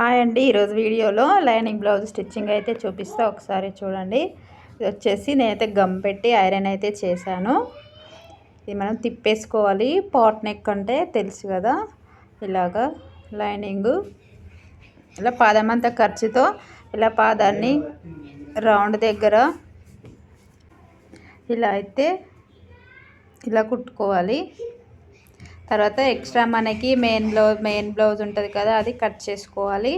Hi అండి. ఈరోజు వీడియోలో లైనింగ్ బ్లౌజ్ స్టిచ్చింగ్ అయితే చూపిస్తా. ఒకసారి చూడండి. ఇది వచ్చేసి నేనైతే గమ్ పెట్టి ఐరన్ అయితే చేశాను. ఇది మనం తిప్పేసుకోవాలి. పాట్ నెక్ అంటే తెలుసు కదా. ఇలాగా లైనింగ్. ఇలా పాదమంతా ఖర్చుతో ఇలా పాదాన్ని రౌండ్ దగ్గర ఇలా అయితే ఇలా కుట్టుకోవాలి. తర్వాత ఎక్స్ట్రా మనకి మెయిన్ బ్లౌజ్ మెయిన్ బ్లౌజ్ ఉంటుంది కదా అది కట్ చేసుకోవాలి.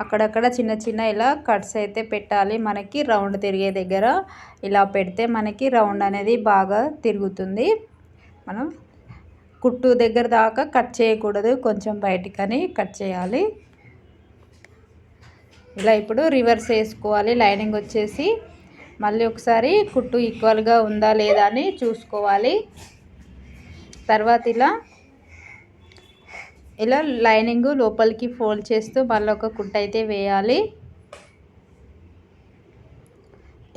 అక్కడక్కడ చిన్న చిన్న ఇలా కట్స్ అయితే పెట్టాలి. మనకి రౌండ్ తిరిగే దగ్గర ఇలా పెడితే మనకి రౌండ్ అనేది బాగా తిరుగుతుంది. మనం కుట్టు దగ్గర దాకా కట్ చేయకూడదు. కొంచెం బయటికని కట్ చేయాలి. ఇలా ఇప్పుడు రివర్స్ వేసుకోవాలి. లైనింగ్ వచ్చేసి మళ్ళీ ఒకసారి కుట్టు ఈక్వల్గా ఉందా లేదా అని చూసుకోవాలి. తర్వాత ఇలా ఇలా లైనింగ్ లోపలికి ఫోల్డ్ చేస్తూ మళ్ళీ ఒక కుట్ట అయితే వేయాలి.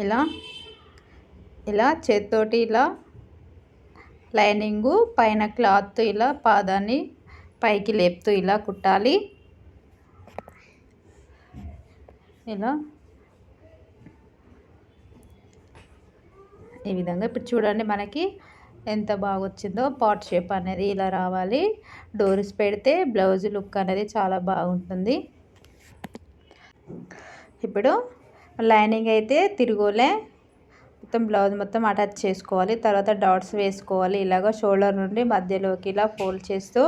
ఇలా ఇలా చేత్తోటి ఇలా లైనింగు పైన క్లాత్ ఇలా పాదాన్ని పైకి లేపుతూ ఇలా కుట్టాలి. ఇలా ఈ విధంగా ఇప్పుడు చూడండి మనకి ఎంత బాగా వచ్చిందో పాట్ షేప్ అనేది ఇలా రావాలి. డోర్స్ పెడితే బ్లౌజ్ లుక్ అనేది చాలా బాగుంటుంది. ఇప్పుడు లైనింగ్ అయితే తిరుగులే. మొత్తం బ్లౌజ్ మొత్తం అటాచ్ చేసుకోవాలి. తర్వాత డాట్స్ వేసుకోవాలి. ఇలాగ షోల్డర్ నుండి మధ్యలోకి ఇలా ఫోల్డ్ చేస్తూ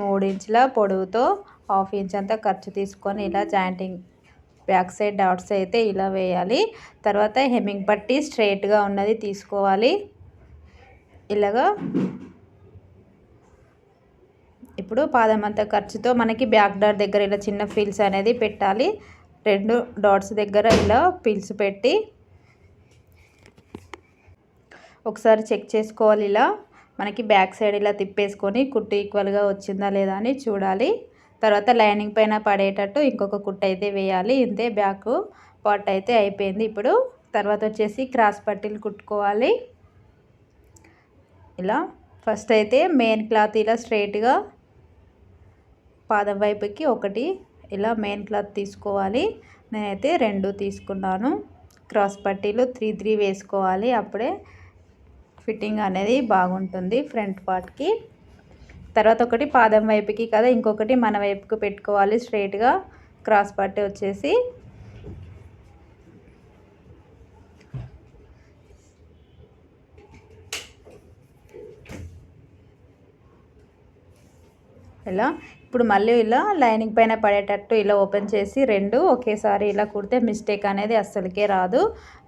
మూడు ఇంచుల పొడవుతో హాఫ్ ఇంచ్ అంతా ఖర్చు తీసుకొని ఇలా జాయింటింగ్ బ్యాక్ సైడ్ డాట్స్ అయితే ఇలా వేయాలి. తర్వాత హెమ్మింగ్ పట్టి స్ట్రైట్గా ఉన్నది తీసుకోవాలి. ఇలాగా. ఇప్పుడు పాదమంత ఖర్చుతో మనకి బ్యాక్ డాట్ దగ్గర ఇలా చిన్న ఫీల్స్ అనేది పెట్టాలి. రెండు డాట్స్ దగ్గర ఇలా ఫీల్స్ పెట్టి ఒకసారి చెక్ చేసుకోవాలి ఇలా. మనకి బ్యాక్ సైడ్ ఇలా తిప్పేసుకొని కుట్టు ఈక్వల్గా వచ్చిందా లేదా అని చూడాలి. తర్వాత లైనింగ్ పైన పడేటట్టు ఇంకొక కుట్టు అయితే వేయాలి. ఇంతే బ్యాక్ పార్ట్ అయితే అయిపోయింది. ఇప్పుడు తర్వాత వచ్చేసి క్రాస్ పట్టీలు కుట్టుకోవాలి. ఇలా. ఫస్ట్ అయితే మెయిన్ క్లాత్ ఇలా స్ట్రైట్గా పాదం వైపుకి ఒకటి ఇలా మెయిన్ క్లాత్ తీసుకోవాలి. నేనైతే రెండు తీసుకున్నాను. క్రాస్ పట్టీలు త్రీ త్రీ వేసుకోవాలి. అప్పుడే ఫిట్టింగ్ అనేది బాగుంటుంది ఫ్రంట్ పార్ట్కి తర్వాత ఒకటి పాదం వైపుకి కదా ఇంకొకటి మన వైపుకి పెట్టుకోవాలి స్ట్రైట్గా క్రాస్ పట్టీ వచ్చేసి ఇలా ఇప్పుడు మళ్ళీ ఇలా లైనింగ్ పైన పడేటట్టు ఇలా ఓపెన్ చేసి రెండు ఒకేసారి ఇలా కుడితే మిస్టేక్ అనేది అస్సలకే రాదు.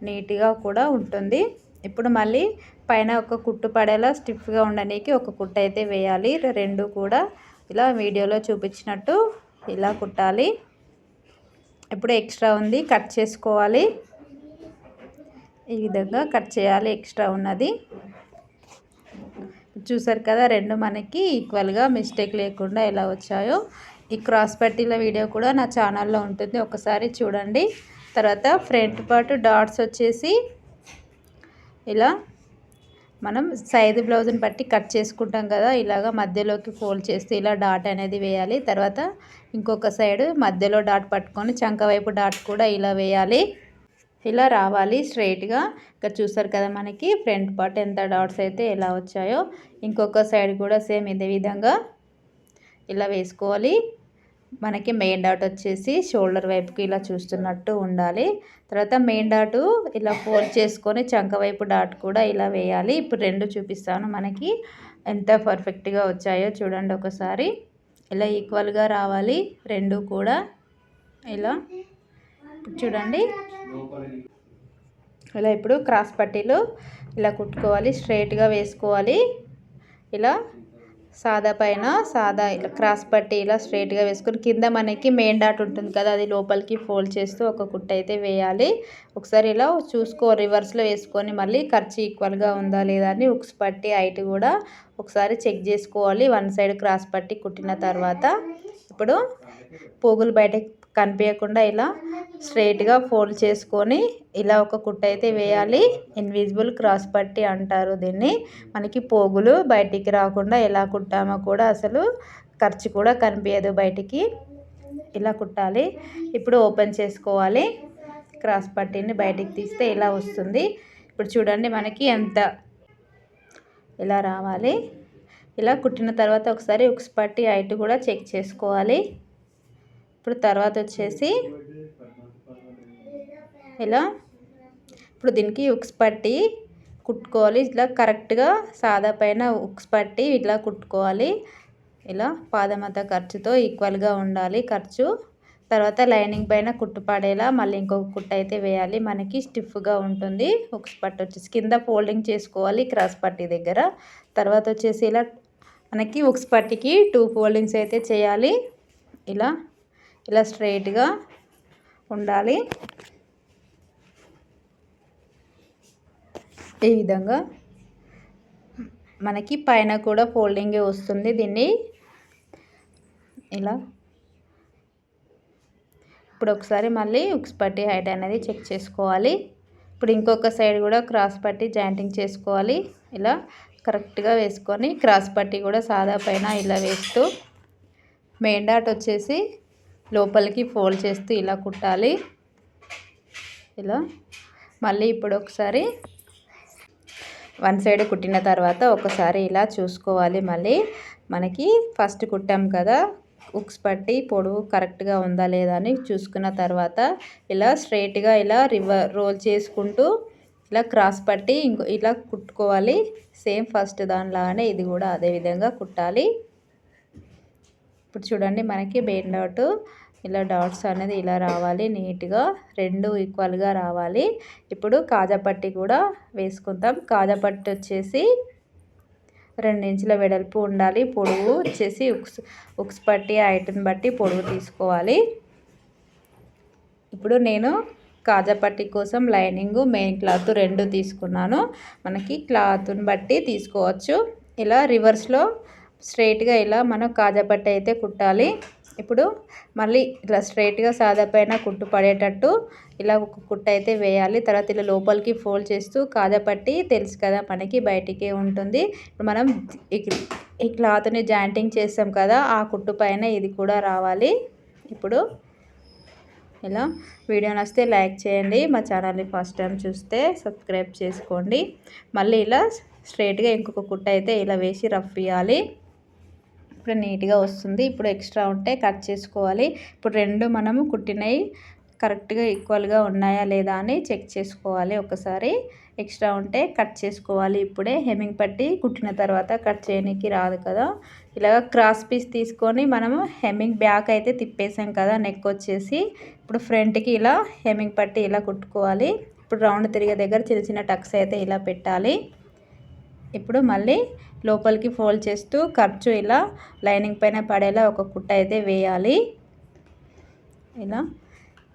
నీట్గా కూడా ఉంటుంది. ఇప్పుడు మళ్ళీ పైన ఒక కుట్టు పడేలా స్టిఫ్గా ఉండడానికి ఒక కుట్టు అయితే వేయాలి. రెండు కూడా ఇలా వీడియోలో చూపించినట్టు ఇలా కుట్టాలి. ఇప్పుడు ఎక్స్ట్రా ఉంది కట్ చేసుకోవాలి. ఈ విధంగా కట్ చేయాలి ఎక్స్ట్రా ఉన్నది. చూసారు కదా రెండు మనకి ఈక్వల్గా మిస్టేక్ లేకుండా ఎలా వచ్చాయో. ఈ క్రాస్ పట్టీల వీడియో కూడా నా ఛానల్లో ఉంటుంది ఒకసారి చూడండి. తర్వాత ఫ్రంట్ పార్ట్ డాట్స్ వచ్చేసి ఇలా మనం సైజు బ్లౌజ్ని బట్టి కట్ చేసుకుంటాం కదా ఇలాగ మధ్యలోకి ఫోల్డ్ చేస్తే ఇలా డాట్ అనేది వేయాలి. తర్వాత ఇంకొక సైడ్ మధ్యలో డాట్ పట్టుకొని చంక వైపు డాట్ కూడా ఇలా వేయాలి. ఇలా రావాలి స్ట్రైట్గా. ఇక్కడ చూస్తారు కదా మనకి ఫ్రంట్ పార్ట్ ఎంత డాట్స్ అయితే ఎలా వచ్చాయో. ఇంకొక సైడ్ కూడా సేమ్ ఇదే విధంగా ఇలా వేసుకోవాలి. మనకి మెయిన్ డాట్ వచ్చేసి షోల్డర్ వైపుకి ఇలా చూస్తున్నట్టు ఉండాలి. తర్వాత మెయిన్ డాటు ఇలా ఫోల్డ్ చేసుకొని చంక వైపు డాట్ కూడా ఇలా వేయాలి. ఇప్పుడు రెండు చూపిస్తాను మనకి ఎంత పర్ఫెక్ట్గా వచ్చాయో చూడండి ఒకసారి. ఇలా ఈక్వల్గా రావాలి. రెండు కూడా ఇలా చూడండి. ఇలా ఇప్పుడు క్రాస్ పట్టీలు ఇలా కుట్టుకోవాలి స్ట్రైట్గా వేసుకోవాలి. ఇలా సాదా పైన సాదా ఇలా క్రాస్ పట్టి ఇలా స్ట్రైట్గా వేసుకొని కింద మనకి మెయిన్ డాట్ ఉంటుంది కదా అది లోపలికి ఫోల్డ్ చేస్తూ ఒక కుట్ట అయితే వేయాలి. ఒకసారి ఇలా చూసుకో రివర్స్లో వేసుకొని మళ్ళీ ఖర్చు ఈక్వల్గా ఉందా లేదా అని ఉక్స్ పట్టి హైట్ కూడా ఒకసారి చెక్ చేసుకోవాలి. వన్ సైడ్ క్రాస్ పట్టి కుట్టిన తర్వాత. ఇప్పుడు పోగులు బయటకు కనిపించకుండా ఇలా స్ట్రైట్గా ఫోల్డ్ చేసుకొని ఇలా ఒక కుట్ట అయితే వేయాలి. ఇన్విజిబుల్ క్రాస్ పట్టి అంటారు దీన్ని. మనకి పోగులు బయటికి రాకుండా ఎలా కుట్టామో కూడా అసలు ఖర్చు కూడా కనిపించదు బయటికి. ఇలా కుట్టాలి. ఇప్పుడు ఓపెన్ చేసుకోవాలి. క్రాస్ పట్టీని బయటికి తీస్తే ఇలా వస్తుంది. ఇప్పుడు చూడండి మనకి ఎంత ఇలా రావాలి. ఇలా కుట్టిన తర్వాత ఒకసారి ఉక్స్ పట్టి హైట్ కూడా చెక్ చేసుకోవాలి. ఇప్పుడు తర్వాత వచ్చేసి ఇలా ఇప్పుడు దీనికి ఉక్స్ పట్టి కుట్టుకోవాలి. ఇట్లా కరెక్ట్గా సాదా పైన ఉక్స్ పట్టి ఇట్లా కుట్టుకోవాలి. ఇలా పాదమత ఖర్చుతో ఈక్వల్గా ఉండాలి ఖర్చు. తర్వాత లైనింగ్ పైన కుట్టు పడేలా మళ్ళీ ఇంకొక కుట్టు అయితే వేయాలి. మనకి స్టిఫ్గా ఉంటుంది. ఉక్స్ పట్టు వచ్చేసి కింద ఫోల్డింగ్ చేసుకోవాలి క్రాస్ పట్టి దగ్గర. తర్వాత వచ్చేసి ఇలా మనకి ఉక్స్ పట్టికి టూ ఫోల్డింగ్స్ అయితే చేయాలి. ఇలా ఇలా స్ట్రైట్గా ఉండాలి. ఈ విధంగా మనకి పైన కూడా ఫోల్డింగే వస్తుంది దీన్ని. ఇలా. ఇప్పుడు ఒకసారి మళ్ళీ ఉక్స్ పట్టి హైట్ అనేది చెక్ చేసుకోవాలి. ఇప్పుడు ఇంకొక సైడ్ కూడా క్రాస్ పట్టి జాయింటింగ్ చేసుకోవాలి. ఇలా కరెక్ట్గా వేసుకొని క్రాస్ పట్టి కూడా సాదా పైన ఇలా వేస్తూ మెయిన్ డాట్ వచ్చేసి లోపలికి ఫోల్డ్ చేస్తూ ఇలా కుట్టాలి. ఇలా. మళ్ళీ ఇప్పుడు ఒకసారి వన్ సైడ్ కుట్టిన తర్వాత ఒకసారి ఇలా చూసుకోవాలి మళ్ళీ. మనకి ఫస్ట్ కుట్టాం కదా ఉక్స్ పట్టి పొడవు కరెక్ట్గా ఉందా లేదా అని చూసుకున్న తర్వాత ఇలా స్ట్రైట్గా ఇలా రివర్ రోల్ చేసుకుంటూ ఇలా క్రాస్ పట్టి ఇంకో ఇలా కుట్టుకోవాలి. సేమ్ ఫస్ట్ దానిలాగానే ఇది కూడా అదే విధంగా కుట్టాలి. ఇప్పుడు చూడండి మనకి బెయిన్ డాట్ ఇలా డాట్స్ అనేది ఇలా రావాలి నీట్గా. రెండు ఈక్వల్గా రావాలి. ఇప్పుడు కాజాపట్టి కూడా వేసుకుందాం. కాజాపట్టి వచ్చేసి రెండు ఇంచుల వెడల్పు ఉండాలి. పొడవు వచ్చేసి ఉక్స్ ఉక్స్ పట్టి ఐటన్ బట్టి పొడుగు తీసుకోవాలి. ఇప్పుడు నేను కాజాపట్టి కోసం లైనింగ్ మెయిన్ క్లాత్ రెండు తీసుకున్నాను. మనకి క్లాత్ని బట్టి తీసుకోవచ్చు. ఇలా రివర్స్లో స్ట్రైట్గా ఇలా మనం కాజాపట్టి అయితే కుట్టాలి. ఇప్పుడు మళ్ళీ ఇలా స్ట్రైట్గా సాదా పైన కుట్టు పడేటట్టు ఇలా ఒక కుట్ట అయితే వేయాలి. తర్వాత ఇలా లోపలికి ఫోల్డ్ చేస్తూ కాజా పట్టి తెలుసు కదా మనకి బయటికే ఉంటుంది. మనం ఈ క్లాత్ని జాయింటింగ్ చేస్తాం కదా ఆ కుట్టు పైన ఇది కూడా రావాలి. ఇప్పుడు ఇలా వీడియో నచ్చితే లైక్ చేయండి. మా ఛానల్ని ఫస్ట్ టైం చూస్తే సబ్స్క్రైబ్ చేసుకోండి. మళ్ళీ ఇలా స్ట్రైట్గా ఇంకొక కుట్ట అయితే ఇలా వేసి రఫ్ ఇవ్వాలి ఇప్పుడు నీట్గా వస్తుంది. ఇప్పుడు ఎక్స్ట్రా ఉంటే కట్ చేసుకోవాలి. ఇప్పుడు రెండు మనము కుట్టినవి కరెక్ట్గా ఈక్వల్గా ఉన్నాయా లేదా అని చెక్ చేసుకోవాలి ఒకసారి. ఎక్స్ట్రా ఉంటే కట్ చేసుకోవాలి. ఇప్పుడే హెమ్మింగ్ పట్టి కుట్టిన తర్వాత కట్ చేయడానికి రాదు కదా. ఇలాగ క్రాస్ పీస్ తీసుకొని మనము హెమ్మింగ్ బ్యాక్ అయితే తిప్పేసాం కదా నెక్ వచ్చేసి. ఇప్పుడు ఫ్రంట్కి ఇలా హెమ్మింగ్ పట్టి ఇలా కుట్టుకోవాలి. ఇప్పుడు రౌండ్ తిరిగే దగ్గర చిన్న చిన్న టక్స్ అయితే ఇలా పెట్టాలి. ఇప్పుడు మళ్ళీ లోపలికి ఫోల్డ్ చేస్తూ ఖర్చు ఇలా లైనింగ్ పైన పడేలా ఒక కుట్ట అయితే వేయాలి. ఇలా.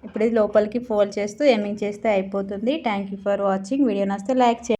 ఇప్పుడు ఇది లోపలికి ఫోల్డ్ చేస్తూ ఎమ్మింగ్ చేస్తే అయిపోతుంది. Thank you for watching video నస్తే like చేయండి.